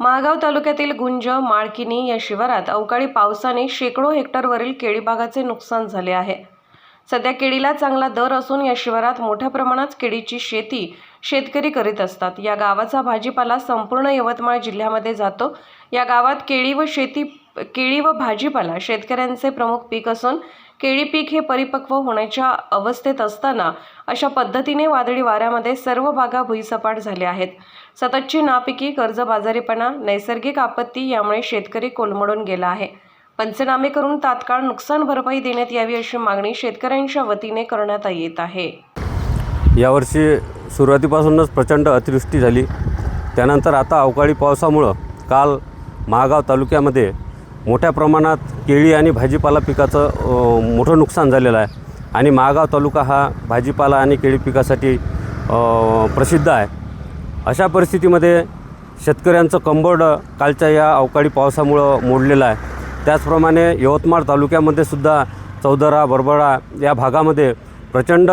महागाव तालुक्यातील गुंज माळकिनी या शिवारात अवकाळी पावसाने शेकडो हेक्टरवरील केळीबागाचे नुकसान झाले आहे. सध्या केळीला चांगला दर असून या शिवारात मोठ्या प्रमाणात केळीची शेती शेतकरी करीत असतात. या गावाचा भाजीपाला संपूर्ण यवतमाळ जिल्ह्यामध्ये जातो. या गावात केळी व शेती केळी व भाजीपाला शेतकऱ्यांचे प्रमुख पीक असून केळी पीक हे परिपक्व होण्याच्या अवस्थेत असताना अशा पद्धतीने वादळी वाऱ्यामध्ये सर्व बागा भुईसपाट झाल्या आहेत. सततची नापिकी कर्जबाजारीपणा नैसर्गिक आपत्ती यामुळे शेतकरी कोलमडून गेला आहे. पंचनामे करून तात्काळ नुकसान भरपाई देण्यात यावी अशी मागणी शेतकऱ्यांच्या वतीने करण्यात येत आहे. यावर्षी सुरुवातीपासूनच प्रचंड अतिवृष्टी झाली. त्यानंतर आता अवकाळी पावसामुळं काल महागाव तालुक्यामध्ये मोठ्या प्रमाणात केळी आणि भाजीपाला पिकाचं मोठं नुकसान झालेलं आहे. आणि महागाव तालुका हा भाजीपाला आणि केळी पिकासाठी प्रसिद्ध आहे. अशा परिस्थितीमध्ये शेतकऱ्यांचं कंबोर्ड कालच्या या अवकाळी पावसामुळं मोडलेलं आहे. त्याचप्रमाणे यवतमाळ तालुक्यामध्ये सुद्धा चौदरा बरबडा या भागामध्ये प्रचंड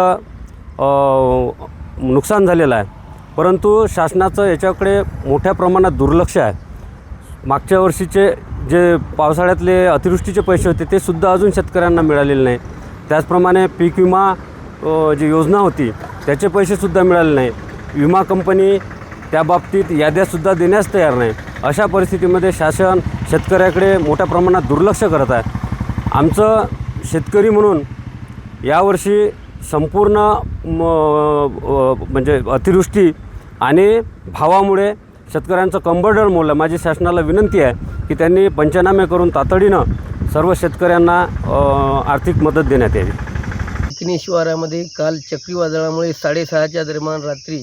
नुकसान झालेलं आहे. परंतु शासनाचं याच्याकडे मोठ्या प्रमाणात दुर्लक्ष आहे. मागच्या वर्षीचे जे पावसाळ्यातले अतिवृष्टीचे पैसे होते ते सुद्धा अजून शेतकऱ्यांना मिळालेले नाही. त्याचप्रमाणे पीक विमा जी योजना होती त्याचे पैसेसुद्धा मिळाले नाही. विमा कंपनी त्या बाबतीत याद्यासुद्धा देण्यास तयार नाही. अशा परिस्थितीमध्ये शासन शेतकऱ्याकडे मोठ्या प्रमाणात दुर्लक्ष करत आहे. आमचं शेतकरी म्हणून यावर्षी संपूर्ण म, म्हणजे अतिवृष्टी आणि भावामुळे शेतकऱ्यांचं कंबरडर मोडलं. माझी शासनाला विनंती आहे की त्यांनी पंचनामे करून तातडीनं सर्व शेतकऱ्यांना आर्थिक मदत देण्यात यावी. चिकणी शिवारामध्ये काल चक्रीवादळामुळे साडेसहाच्या दरम्यान रात्री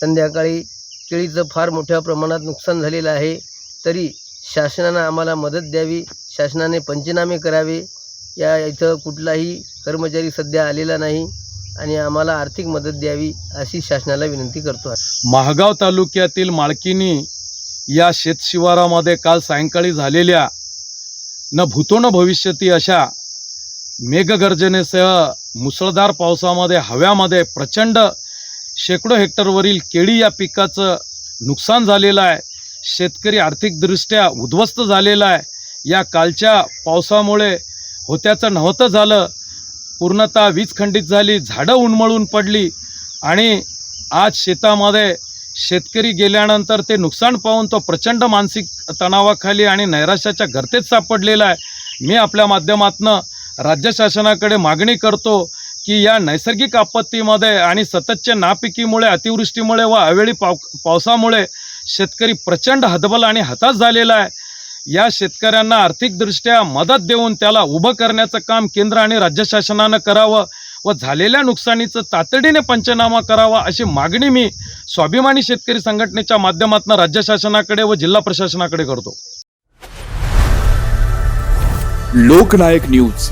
संध्याकाळी केळीचं फार मोठ्या प्रमाणात नुकसान झालेलं आहे. तरी शासनानं आम्हाला मदत द्यावी. शासनाने पंचनामे करावे. या इथं कुठलाही कर्मचारी सध्या आलेला नाही. आणि आम्हाला आर्थिक मदत द्यावी अशी शासनाला विनंती करतो आहे महागाव तालुक्यातील माळकिनी या शेतशिवारामध्ये काल सायंकाळी झालेल्या न भूतो न भविष्यती अशा मेघगर्जनेसह मुसळधार पावसामध्ये हव्यामध्ये प्रचंड शेकडो हेक्टरवरील केळी या पिकाचं नुकसान झालेलं आहे. शेतकरी आर्थिकदृष्ट्या उद्ध्वस्त झालेला आहे. या कालच्या पावसामुळे होत्याचं नव्हतं झालं. पूर्णतः वीज खंडित झाली झाडं उन्मळून पडली आणि आज शेतामध्ये शेतकरी गेल्यानंतर ते नुकसान पाहून तो प्रचंड मानसिक तणावाखाली आणि नैराश्याच्या गर्तेत सापडलेला आहे. मी आपल्या माध्यमातनं राज्य शासनाकडे मागणी करतो की या नैसर्गिक आपत्तीमध्ये आणि सततच्या नापिकीमुळे अतिवृष्टीमुळे व अवेळी पाव पावसामुळे शेतकरी प्रचंड हतबल आणि हताश झालेला आहे. या शेतकऱ्यांना आर्थिकदृष्ट्या मदत देऊन त्याला उभं करण्याचं काम केंद्र आणि राज्य शासनानं करावं व झालेल्या नुकसानीचं तातडीने पंचनामा करावा अशी मागणी मी स्वाभिमानी शेतकरी संघटनेच्या माध्यमातून राज्य शासनाकडे व जिल्हा प्रशासनाकडे करतो. लोकनायक न्यूज.